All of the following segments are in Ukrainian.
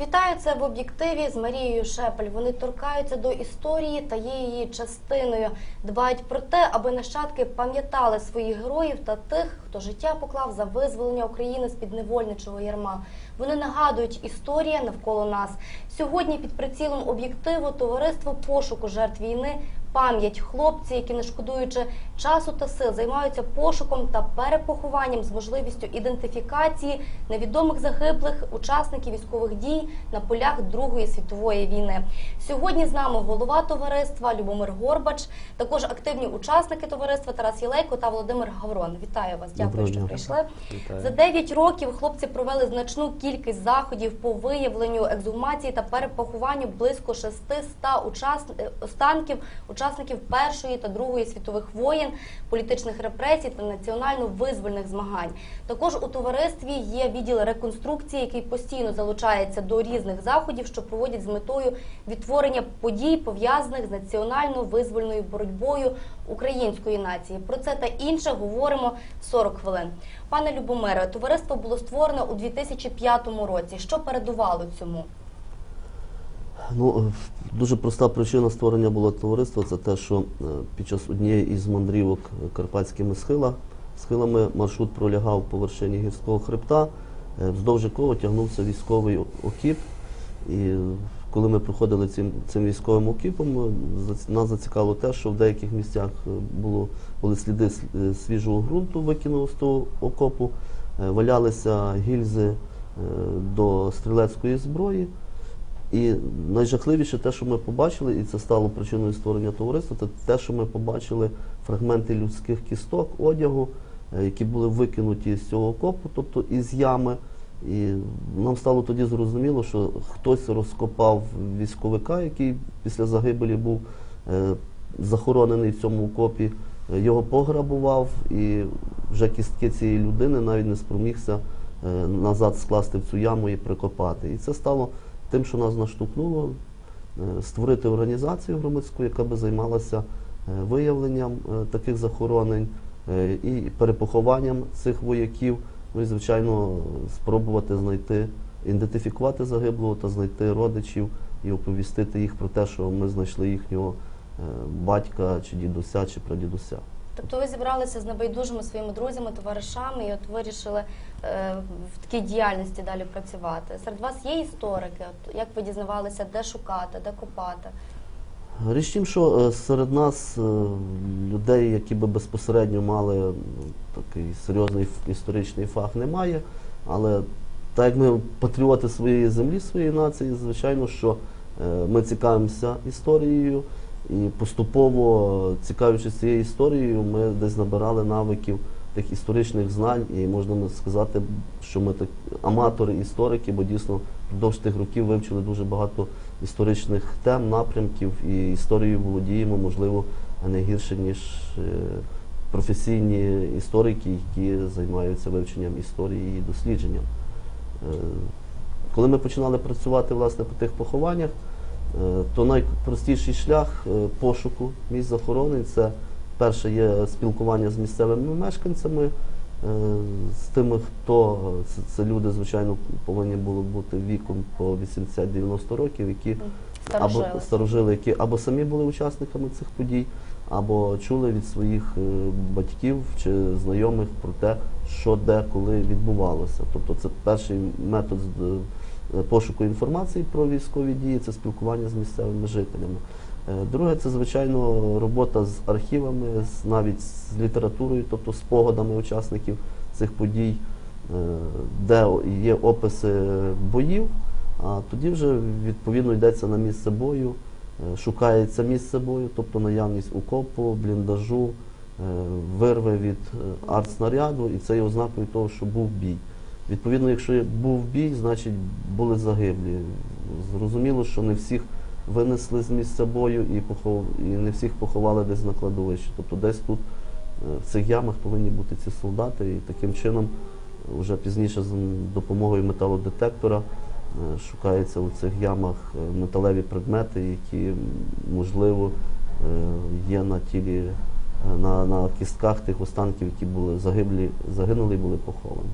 Вітаю це в об'єктиві з Марією Шепель. Вони торкаються до історії та є її частиною. Дбають про те, аби нащадки пам'ятали своїх героїв та тих, хто життя поклав за визволення України з під невольничого ярма. Вони нагадують історія навколо нас. Сьогодні під прицілом об'єктиву товариство пошуку жертв війни. Пам'ять хлопці, які не шкодуючи часу та сил, займаються пошуком та перепохованням з можливістю ідентифікації невідомих загиблих учасників військових дій на полях Другої світової війни. Сьогодні з нами голова товариства Любомир Горбач, також активні учасники товариства Тарас Єлейко та Володимир Гаврон. Вітаю вас! Дякую, Доброго що прийшли. Вітаю. За 9 років хлопці провели значну кількість заходів по виявленню екзумації та перепохованню близько 600 е, останків учасників Першої та Другої світових воєн, політичних репресій та національно-визвольних змагань. Також у товаристві є відділ реконструкції, який постійно залучається до різних заходів, що проводять з метою відтворення подій, пов'язаних з національно-визвольною боротьбою української нації. Про це та інше говоримо 40 хвилин. Пане Любомире, товариство було створено у 2005 році. Що передувало цьому? Ну, е, дуже проста причина створення було товариства це те, що е, під час однієї із мандрівок е, карпатськими схила, схилами маршрут пролягав по вершині гірського хребта, вздовж якого тягнувся військовий окіп. І коли ми проходили цим, цим військовим окіпом, нас зацікавило те, що в деяких місцях було, були сліди свіжого ґрунту, викинуого з того окопу, валялися гільзи до стрілецької зброї. І найжахливіше те, що ми побачили, і це стало причиною створення товариства, це те, що ми побачили фрагменти людських кісток, одягу, е, які були викинуті з цього окопу, тобто із ями. І нам стало тоді зрозуміло, що хтось розкопав військовика, який після загибелі був е, захоронений в цьому окопі, е, його пограбував, і вже кістки цієї людини навіть не спромігся назад скласти в цю яму і прикопати. І це стало тим, що нас наштовхнуло е, створити організацію громадську, яка би займалася е, виявленням е, таких захоронень і перепохованням цих вояків. Ну і, звичайно, спробувати знайти, ідентифікувати загиблого та знайти родичів і оповістити їх про те, що ми знайшли їхнього батька чи дідуся чи прадідуся. Тобто ви зібралися з небайдужими своїми друзями, товаришами, і от вирішили е, в такій діяльності далі працювати. Серед вас є історики. От як ви дізнавалися, де шукати, де копати? Річ тим, що е, серед нас е, людей, які би безпосередньо мали такий серйозний історичний фах, немає. Але так як ми патріоти своєї землі, своєї нації, звичайно, що ми цікавимося історією, і поступово, цікавлячись цією історією, ми десь набирали навиків тих історичних знань, і можна сказати, що ми так аматори, історики, бо дійсно впродовж тих років вивчили дуже багато історичних тем, напрямків і історією володіємо, можливо, не гірше, ніж е, професійні історики, які займаються вивченням історії і дослідженням. Е, Коли ми починали працювати власне по тих похованнях, то найпростіший шлях е, пошуку місць захоронень це перше є спілкування з місцевими мешканцями, е, з тими, хто це, це люди, звичайно, повинні були бути віком по 80-90 років, які або Старожили. старожили, які або самі були учасниками цих подій, або чули від своїх е, батьків чи знайомих про те, що де коли відбувалося. Тобто це перший метод е, пошуку інформації про військові дії, це спілкування з місцевими жителями. Е, Друге, це звичайно робота з архівами, навіть з літературою, тобто спогадами учасників цих подій, е, де є описи боїв. А тоді вже відповідно йдеться на місце бою, е, шукається місце бою, тобто наявність укопу, бліндажу, е, вирви від е, артснаряду, і це є ознакою того, що був бій. Відповідно, якщо був бій, значить були загиблі. Зрозуміло, що не всіх винесли з місця бою і, похов... і не всіх поховали десь на кладовищі. Тобто десь тут е, в цих ямах повинні бути ці солдати, і таким чином вже пізніше з допомогою металодетектора е, шукаються у цих ямах е, металеві предмети, які можливо є на тілі, на, на кістках тих останків, які були загиблі, загинули і були поховані.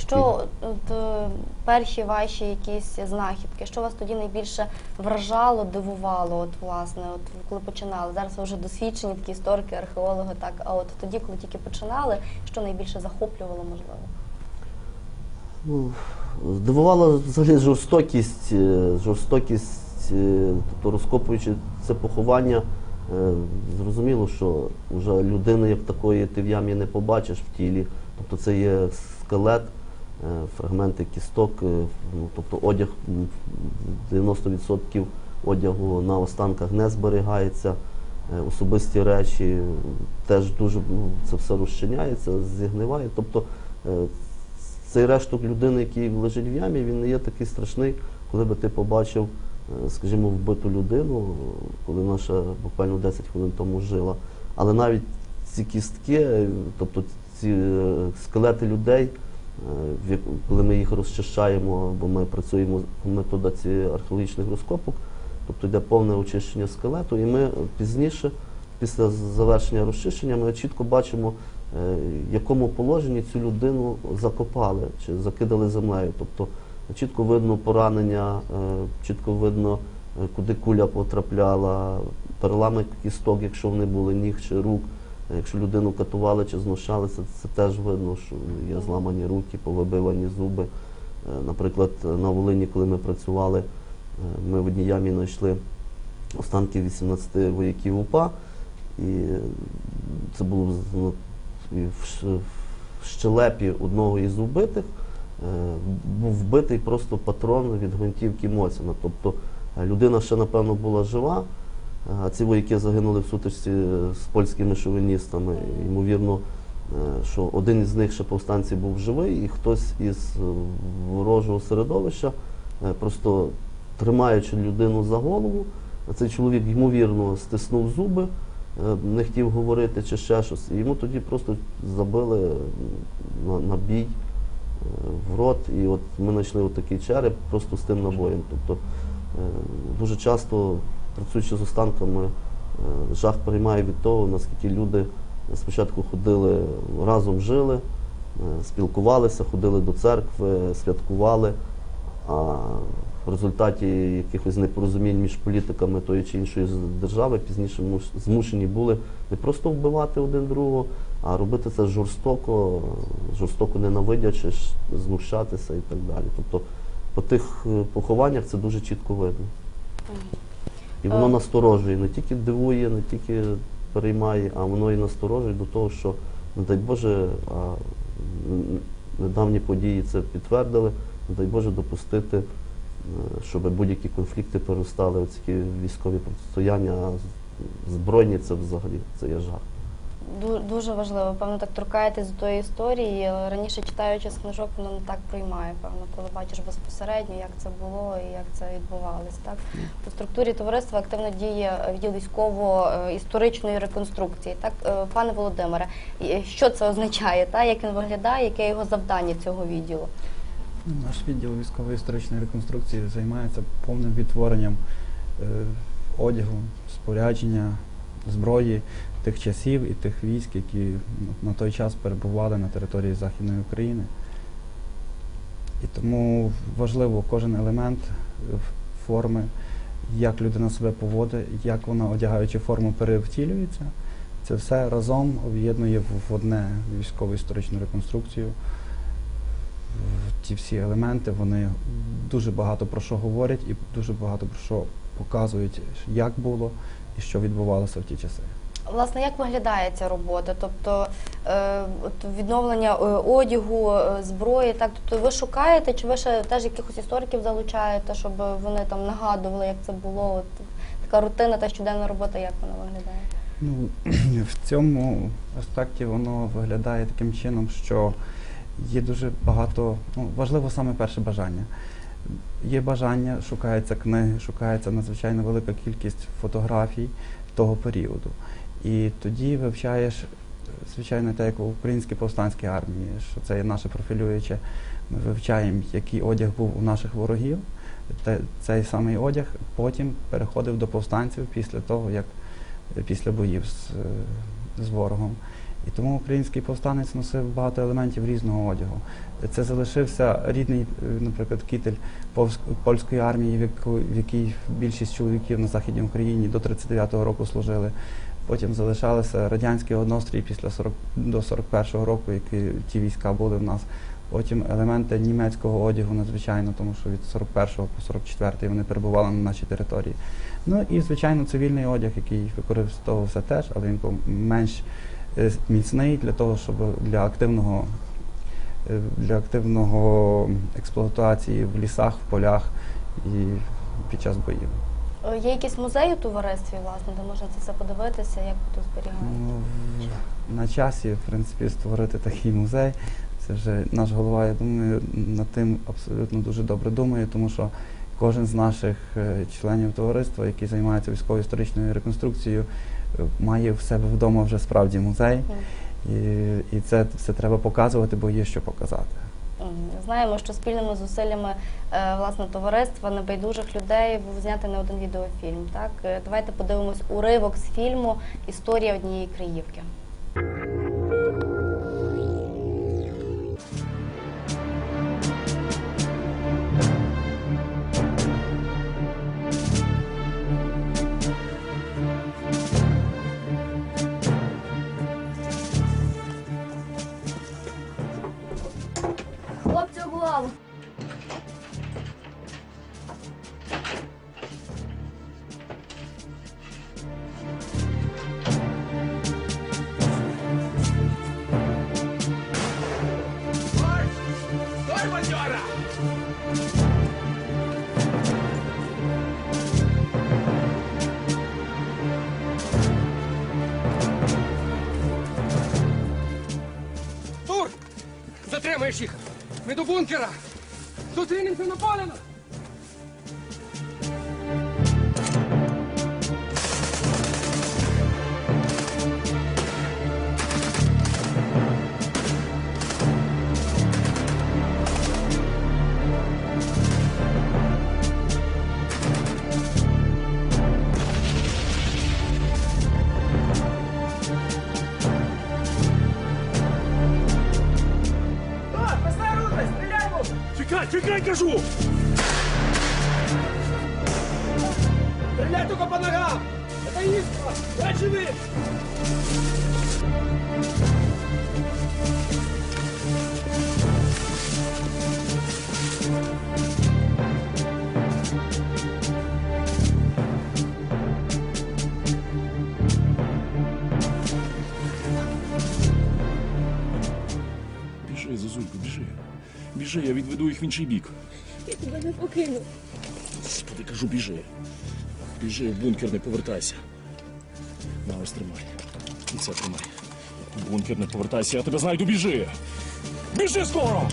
Що от, е, перші ваші якісь знахідки? Що вас тоді найбільше вражало, дивувало? От власне, от коли починали? Зараз ви вже досвідчені такі історики, археологи, так. А от тоді, коли тільки починали, що найбільше захоплювало, можливо? Ну, здивувала взагалі жорстокість, е, жорстокість, е, тобто розкопуючи це поховання, зрозуміло, що вже людини як такої ти в ямі не побачиш в тілі. Тобто це є скелет, фрагменти кісток, е, ну, тобто одяг 90% одягу на останках не зберігається. Е, Особисті речі е, теж дуже ну, це все розчиняється, зігниває. Тобто е, цей решток людини, який лежить в ямі, він не є такий страшний, коли би ти побачив, е, скажімо, вбиту людину, коли наша буквально 10 хвилин тому жила. Але навіть ці кістки, е, тобто ці е, скелети людей, е, коли ми їх розчищаємо, бо ми працюємо в методиці археологічних розкопок, тобто йде повне очищення скелету, і ми пізніше, після завершення розчищення, ми чітко бачимо, е, в якому положенні цю людину закопали чи закидали землею. Тобто чітко видно поранення, е, чітко видно, е, куди куля потрапляла, перелами кісток, якщо вони були ніг чи рук. Якщо людину катували чи знущалися, це теж видно, що є зламані руки, повибивані зуби. Е, Наприклад, на Волині, коли ми працювали, е, ми в одній ямі знайшли останки 18 вояків УПА. І це було з- ну, в щелепі одного із убитих е, був вбитий просто патрон від гвинтівки Моцина. Тобто людина ще, напевно, була жива, а ці вояки загинули в сутичці з польськими шовіністами. Ймовірно, е, що один із них ще повстанців був живий, і хтось із е, ворожого середовища, е, просто тримаючи людину за голову, цей чоловік, ймовірно, стиснув зуби, е, не хотів говорити чи ще щось. І йому тоді просто забили на, бій е, в рот. І от ми знайшли такий череп просто з тим набоєм. Тобто е, дуже часто, працюючи з останками, е, жах переймає від того, наскільки люди спочатку ходили, разом жили, е, спілкувалися, ходили до церкви, святкували. А в результаті якихось непорозумінь між політиками тої чи іншої держави пізніше змушені були не просто вбивати один другого, а робити це жорстоко, жорстоко ненавидячи, знущатися і так далі. Тобто по тих е, похованнях це дуже чітко видно. І воно Е. насторожує, не тільки дивує, не тільки переймає, а воно і насторожує до того, що, не дай Боже, а недавні події це підтвердили, не дай Боже допустити, е, щоб будь-які конфлікти перестали оці військові протистояння, а збройні це взагалі це є жах. Ду- Дуже важливо, певно, так торкаєтесь до тої історії. Раніше читаючи книжок, воно не так приймає, певно, коли бачиш безпосередньо, як це було і як це відбувалось. Так у структурі товариства активно діє е, відділ військово-історичної реконструкції. Так, Е, пане Володимире, що це означає? Та як він виглядає, яке його завдання цього відділу? Наш відділ військово-історичної реконструкції займається повним відтворенням е, одягу, спорядження, зброї тих часів і тих військ, які на той час перебували на території Західної України. І тому важливо кожен елемент е, форми, як людина себе поводить, як вона, одягаючи форму, перевтілюється. Це все разом об'єднує в одне військово-історичну реконструкцію. В- Ті всі елементи вони дуже багато про що говорять і дуже багато про що показують, як було і що відбувалося в ті часи. Власне, як виглядає ця робота? Тобто е, відновлення е, одягу, е, зброї, так тобто ви шукаєте, чи ви ще теж якихось істориків залучаєте, щоб вони там нагадували, як це було? От така рутина та щоденна робота, як вона виглядає? Ну, в цьому аспекті воно виглядає таким чином, що є дуже багато, ну, важливо саме перше бажання. Є бажання, шукаються книги, шукається надзвичайно велика кількість фотографій того періоду. І тоді вивчаєш, звичайно, те, як в українській повстанській армії, що це є наше профілююче. Ми вивчаємо, який одяг був у наших ворогів. Цей самий одяг потім переходив до повстанців після того, як після боїв з, з ворогом. І тому український повстанець носив багато елементів різного одягу. Це залишився рідний, наприклад, кітель польської армії, в якій більшість чоловіків на Західній Україні до 39-го року служили. Потім залишалися радянський однострій після 40, до 41-го року, які ті війська були в нас. Потім елементи німецького одягу надзвичайно, тому що від 41 по 44 вони перебували на нашій території. Ну і звичайно цивільний одяг, який використовувався теж, але він був менш е, міцний для того, щоб для активного е, для активного експлуатації в лісах, в полях і під час боїв. Е, Є якийсь музей у товаристві, власне, де можна це все подивитися, як тут зберігають? Ну, на часі, в принципі, створити такий музей. Це вже наш голова, я думаю, над тим абсолютно дуже добре думає, тому що кожен з наших е, членів товариства, який займається військово-історичною реконструкцією, е, має в себе вдома вже справді музей. І, і це все треба показувати, бо є що показати. Знаємо, що спільними зусиллями е, власне товариства небайдужих людей був знятий не один відеофільм. Так Е, давайте подивимось уривок з фільму Історія однієї Криївки. Ми до бункера! Зустрінемося на полено! Кажу! Стріляй тільки по ногам! Це іскра! Я живий! Біжи, я відведу їх в інший бік. Я тебе не покину. Господи, кажу, біжи. Біжи, в бункер не повертайся. На ось тримай. І це тримай. В бункер не повертайся, я тебе знайду, біжи. Біжи скоро!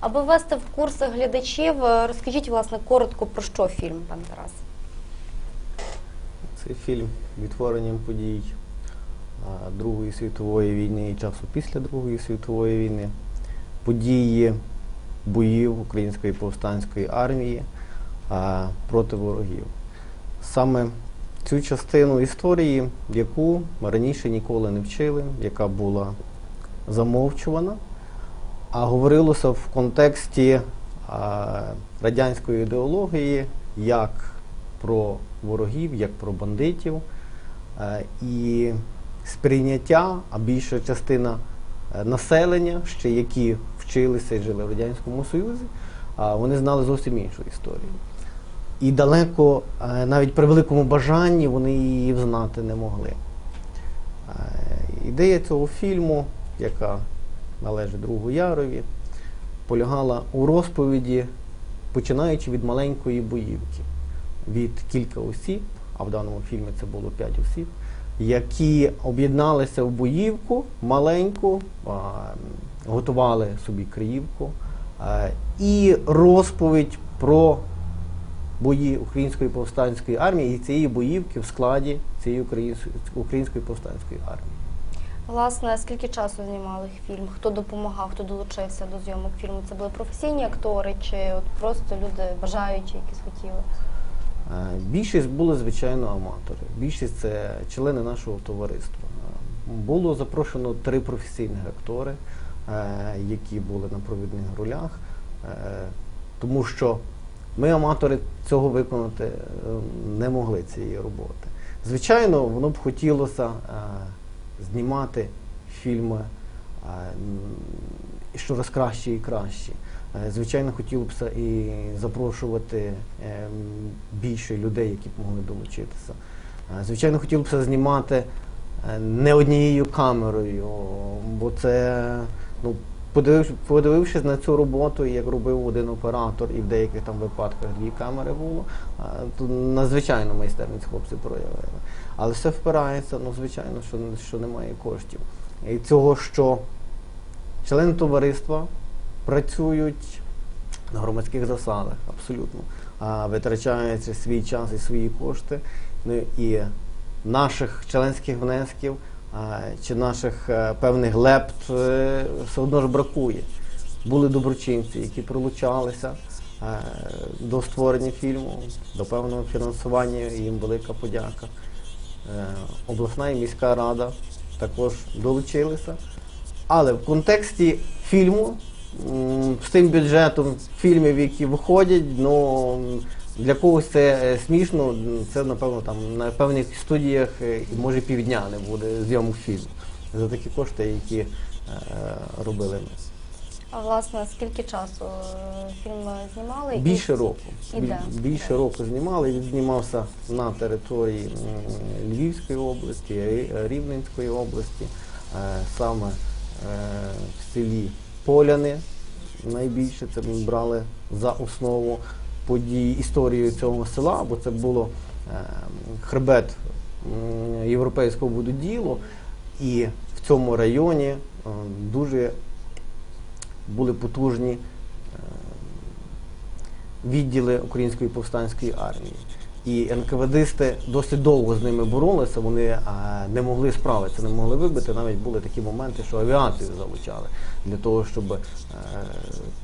Аби ввести в курси глядачів, е, розкажіть, власне, коротко про що фільм, пан Тарас. Цей фільм відтворенням подій Другої світової війни і часу після Другої світової війни, події боїв Української повстанської армії проти ворогів. Саме цю частину історії, яку раніше ніколи не вчили, яка була замовчувана, а говорилося в контексті радянської ідеології як про ворогів, як про бандитів. Е, І сприйняття, а більша частина е, населення, ще які вчилися і жили в Радянському Союзі, вони знали зовсім іншу історію. І далеко, е, навіть при великому бажанні, вони її знати не могли. Е, Ідея цього фільму, яка належить другу Ярові, полягала у розповіді, починаючи від маленької боївки, від кілька осіб, а в даному фільмі це було п'ять осіб, які об'єдналися в боївку маленьку, готували собі криївку, е, і розповідь про бої Української повстанської армії і цієї боївки в складі цієї української, української повстанської армії. Власне, скільки часу знімали фільм? Хто допомагав, хто долучився до зйомок фільму? Це були професійні актори чи от просто люди бажаючі, якісь хотіли? Е, Більшість були, звичайно, аматори. Більшість це члени нашого товариства. Було запрошено три професійних актори, е, які були на провідних ролях, е, тому що ми, аматори, цього виконати не могли цієї роботи. Звичайно, воно б хотілося знімати фільми е, щораз краще і краще. Е, Звичайно, хотілося б і запрошувати ем, більше людей, які б могли долучитися. Е, Звичайно, хотілося б знімати е, не однією камерою, бо це, ну, подивившись, на цю роботу, як робив один оператор, і в деяких там випадках дві камери було, то надзвичайно майстерність хлопці проявили. Але все впирається, ну, звичайно, що, що немає коштів. І цього, що члени товариства працюють на громадських засадах, абсолютно, а витрачаючи свій час і свої кошти. Ну і наших членських внесків чи наших е, певних лепт е, все одно ж бракує. Були доброчинці, які прилучалися е, до створення фільму, до певного фінансування, їм велика подяка. Обласна і міська рада також долучилися. Але в контексті фільму, з тим бюджетом фільмів, які виходять, ну для когось це е, смішно, це напевно там на певних студіях е, і може півдня не буде зйомок фільму за такі кошти, які е, робили ми. А власне, скільки часу фільм знімали? Більше року. І де? Більше року знімали. Він знімався на території Львівської області, Рівненської області, саме в селі Поляни. Найбільше це ми брали за основу подій історію цього села, бо це було е, хребет європейського будоділу, і в цьому районі е, дуже були потужні е, відділи Української повстанської армії. І НКВДисти досить довго з ними боролися, вони а, не могли справитися, не могли вибити. Навіть були такі моменти, що авіацію залучали для того, щоб е,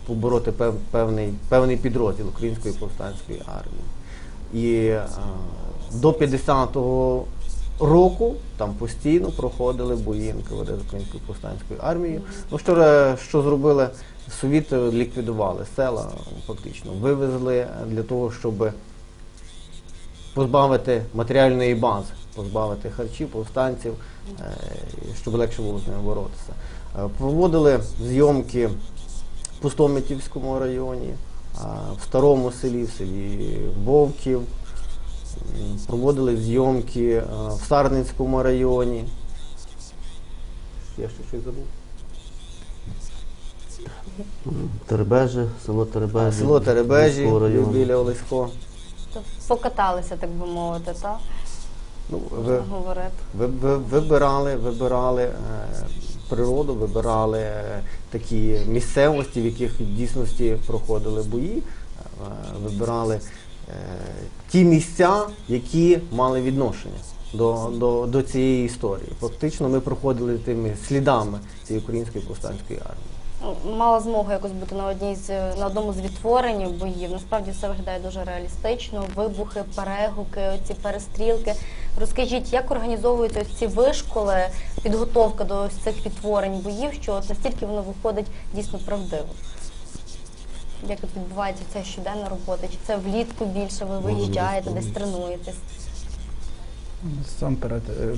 побороти пев, певний, певний підрозділ Української повстанської армії. І е, до 50-го року там постійно проходили бої НКВД з Українською повстанською армією. Ну що, що зробили совіти, ліквідували села, фактично, вивезли для того, щоб позбавити матеріальної бази, позбавити харчів, повстанців, е, щоб легше було з ними боротися. Е, Проводили зйомки в Пустомитівському районі, в старому селі, в селі Вовків. Проводили зйомки е, в Сарницькому районі. Я ще щось забув. Теребеже, село Теребежі. Село Теребежі біля Олесько. То покаталися, так би мовити, так? Ну, ви, говорити. ви, ви, вибирали, вибирали е, природу, вибирали е, такі місцевості, в яких в дійсності проходили бої, е, вибирали е, ті місця, які мали відношення до, до, до цієї історії. Фактично ми проходили тими слідами цієї української повстанської армії. Мала змогу якось бути на одній з на одному з відтворень боїв. Насправді все виглядає дуже реалістично. Вибухи, перегуки, ці перестрілки. Розкажіть, як організовуються ось ці вишколи, підготовка до ось цих відтворень боїв, що от настільки воно виходить дійсно правдиво? Як от відбувається ця щоденна робота? Чи це влітку більше ви виїжджаєте, десь тренуєтесь? Насамперед, е,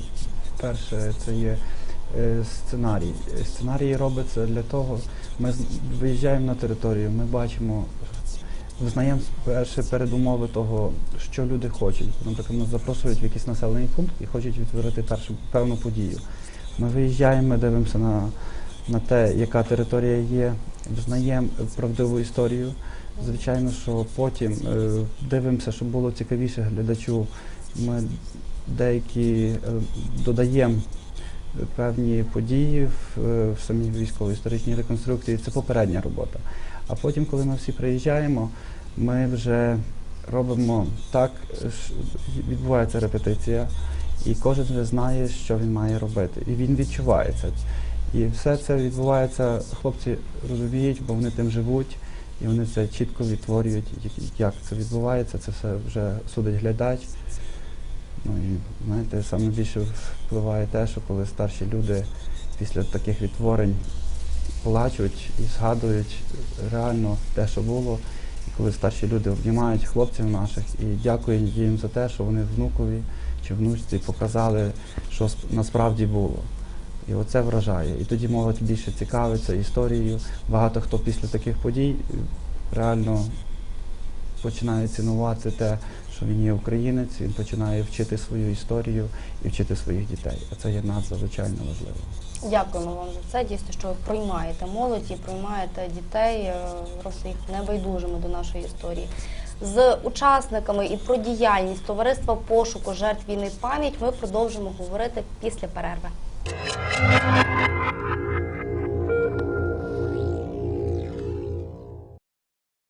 перше, це є сценарій. Е, Сценарій робиться для того, ми виїжджаємо на територію, ми бачимо, визнаємо перше передумови того, що люди хочуть. Наприклад, нас запрошують в якийсь населений пункт і хочуть відтворити першу певну подію. Ми виїжджаємо, ми дивимося на, на те, яка територія є, визнаємо правдиву історію. Звичайно, що потім е, дивимося, щоб було цікавіше глядачу. Ми деякі е, додаємо певні події в, е, в самій військово-історичній реконструкції. Це попередня робота. А потім, коли ми всі приїжджаємо, ми вже робимо так, відбувається репетиція, і кожен вже знає, що він має робити. І він відчуває це. І все це відбувається, хлопці розуміють, бо вони тим живуть, і вони це чітко відтворюють, як це відбувається, це все вже судить глядач. Ну і знаєте, саме більше впливає те, що коли старші люди після таких відтворень плачуть і згадують реально те, що було, і коли старші люди обнімають хлопців наших і дякують їм за те, що вони внукові чи внучці показали, що сп- насправді було. І оце вражає. І тоді молодь більше цікавиться історією. Багато хто після таких подій реально починає цінувати те, що він є українець, він починає вчити свою історію і вчити своїх дітей. А це є надзвичайно важливо. Дякуємо вам за це. Дійсно, що ви приймаєте молодь і приймаєте дітей, е, робите їх небайдужими до нашої історії. З учасниками і про діяльність товариства пошуку жертв війни пам'ять ми продовжимо говорити після перерви.